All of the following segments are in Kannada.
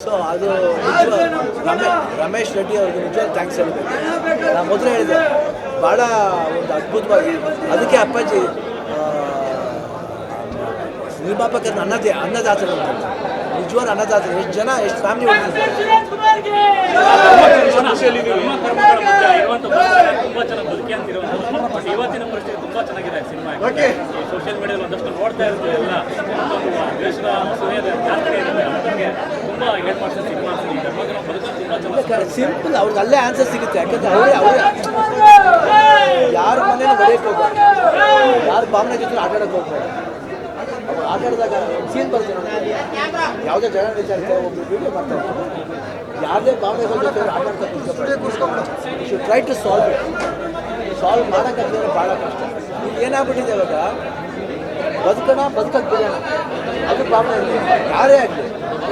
ಸೊ ಅದು ರಮೇಶ್ ರೆಡ್ಡಿ ಅವ್ರಿಗೆ ನಿಜವಾಗಿ ಥ್ಯಾಂಕ್ಸ್ ಹೇಳಬೇಕು. ನಾನು ಮೊದಲೇ ಹೇಳಿದೆ ಭಾಳ ಒಂದು ಅದ್ಭುತವಾಗಿ ಅದಕ್ಕೆ ಅಪ್ಪಾಜಿ ನಿರ್ಮಾಪಕರನ್ನ ಅನ್ನದೇ ಅನ್ನದಾತರು ಅಂತ ನಿಜವಾದ ಅನ್ನದಾತರು. ಎಷ್ಟು ಜನ ಎಷ್ಟು ಫ್ಯಾಮಿಲಿ ಇವತ್ತಿನ ಪರಿಸ್ಥಿತಿ ತುಂಬಾ ಚೆನ್ನಾಗಿದೆ ಸಿನಿಮಾ ಸೋಷಿಯಲ್ ಮೀಡಿಯಾದಲ್ಲಿ ಒಂದಷ್ಟು ನೋಡ್ತಾ ಇರ್ತೀವಿ ಎಲ್ಲ. ದೇಶದ ಸಿಂಪಲ್ ಅವ್ರಿಗೆ ಅಲ್ಲೇ ಆನ್ಸರ್ ಸಿಗುತ್ತೆ. ಯಾಕಂದ್ರೆ ಅವರೇ ಅವರೇ ಯಾರ ಮನೇಲಿ ಹೊಡೆಯಕ್ಕೆ ಹೋಗ್ಬಾರ್ದು ಯಾರ ಭಾವನೆ ಜೊತೆ ಆಟ ಆಡಕ್ಕೆ ಹೋಗ್ಬಾರ್ದು ಅವ್ರು ಆಟ ಆಡಿದಾಗ ಸೀನ್ ಬರುತ್ತೆ. ಯಾವುದೇ ಜನ ವಿಚಾರಕ್ಕೆ ಒಬ್ರು ವಿಡಿಯೋ ಮಾಡ್ತಾರೆ ಯಾವುದೇ ಭಾವನೆ ಜೊತೆ ಆಟ ಆಡ್ತಾರೆ try to solve it solve ಮಾಡೋಕ್ಕಾಗದ್ರೆ ಭಾಳ ಕಷ್ಟ. ಏನಾಗ್ಬಿಟ್ಟಿದೆ ಇವಾಗ? ಬದುಕೋಣ, ಬದುಕಕ್ಕೆ ಬಿಡೋಣ. ಅದು ಪ್ರಾಬ್ಲಮ್ ಇರುತ್ತೆ ಯಾರೇ ಆಗಲಿ.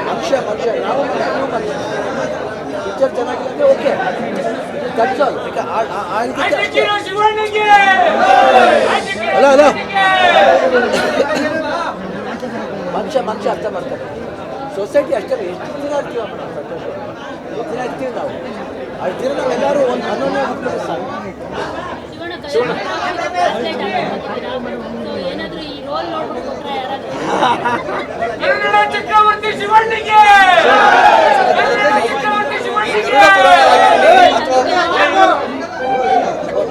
ಮನುಷ್ಯ ಮನುಷ್ಯ ನಾವು ಮನುಷ್ಯ ಪಿಕ್ಚರ್ ಚೆನ್ನಾಗಿಲ್ಲ ಅಂದರೆ ಓಕೆ ದಟ್ಸ್ ಆಲ್ ಈಗ ಆ- ಇದಕ್ಕೆ ಅಷ್ಟೇ. ಹಲೋ ಹಲೋ ಮನುಷ್ಯ ಮನುಷ್ಯ ಅರ್ಥ ಮಾಡ್ತಾರೆ. ಸೊಸೈಟಿ ಅಷ್ಟೇ ಎಷ್ಟು ದಿನ ಇರ್ತೀವಿ ಸಂತೋಷ ಎಷ್ಟು ದಿನ ಇರ್ತೀವಿ ನಾವು? ಅಷ್ಟು ದಿನ ನಾವೆಲ್ಲರೂ ಒಂದು ಅನನ್ಯ ಸರ್ ಸಾಕು. ಕನ್ನಡ ಚಕ್ರವರ್ತಿ ಶಿವಣ್ಣಿಗೆ! ಚಕ್ರವರ್ತಿ ಶಿವಣ್ಣಿಗೆ!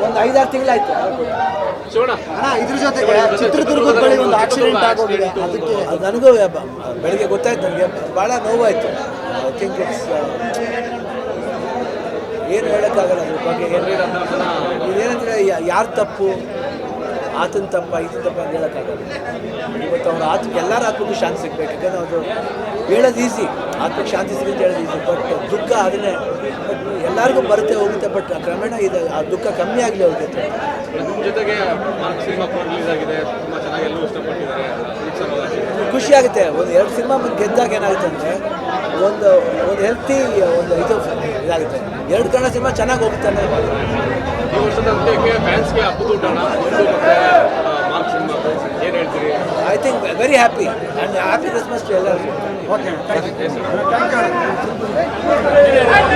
ಒಂದು ಐದಾರು ತಿಂಗಳಾಯ್ತು. ಅಣ್ಣ, ಇದ್ರ ಜೊತೆಗೆ ಚಿತ್ರದುರ್ಗದ ಬಳಿ ಒಂದು ಆಕ್ಸಿಡೆಂಟ್ ಆಗೋಗಿದೆ. ಅದಕ್ಕೆ ಅದು ನನಗೂ ಬೆಳಿಗ್ಗೆ ಗೊತ್ತಾಯ್ತು ನನಗೆ. ಭಾಳ ನೋವಾಯಿತು. ಥಿಂಕ್ ಇಟ್ಸ್ ಏನು ಹೇಳೋಕ್ಕಾಗಲ್ಲ ಅದ್ರ ಬಗ್ಗೆ. ಇದೇನಂದರೆ ಯಾರು ತಪ್ಪು? ಆತನ ತಪ್ಪ ಇದನ್ನ ತಪ್ಪ ಅಂತ ಹೇಳೋಕ್ಕಾಗಲ್ಲ. ಇವತ್ತು ಅವ್ರ ಆತ್ಮ ಎಲ್ಲರ ಆತ್ಮಕ್ಕೂ ಶಾಂತಿ ಸಿಗಬೇಕು. ಯಾಕಂದರೆ ಅದು ಹೇಳೋದು ಈಸಿ ಆತ್ಮಕ್ಕೆ ಶಾಂತಿ ಸಿಗುತ್ತೆ ಹೇಳೋದು ಈಸಿ ಬಟ್ ದುಃಖ ಅದನ್ನೇ ಎಲ್ಲರಿಗೂ ಬರುತ್ತೆ ಹೋಗುತ್ತೆ ಬಟ್ ಕ್ರಮೇಣ ಇದು ಆ ದುಃಖ ಕಮ್ಮಿ ಆಗಲಿ ಹೋಗುತ್ತೆ. ಜೊತೆ ಜೊತೆಗೆ ಉತ್ಸವ ಖುಷಿ ಆಗುತ್ತೆ. ಒಂದು ಎರಡು ಸಿನಿಮಾ ಬಂದು ಗೆದ್ದಾಗ ಏನಾಗುತ್ತೆ ಅಂದರೆ ಒಂದು ಒಂದು ಹೆಲ್ತಿ ಒಂದು ಇದು ಇದಾಗುತ್ತೆ. ಎರಡು ಕನ್ನಡ ಸಿನಿಮಾ ಚೆನ್ನಾಗಿ ಹೋಗುತ್ತೆ ಅನ್ನೋದು ಈ ವರ್ಷದ ಅಂತ್ಯಕ್ಕೆ ಫ್ಯಾನ್ಸ್ಗೆ ಹಬ್ಬದ ಊಟಣ ಒಂದು ಮತ್ತೆ ಮಾರ್ಕ್ ಸಿನಿಮಾ ಏನು ಹೇಳ್ತೀರಿ I think very happy and happy Christmas to ಎಲ್ಲರಿಗೂ ಓಕೆ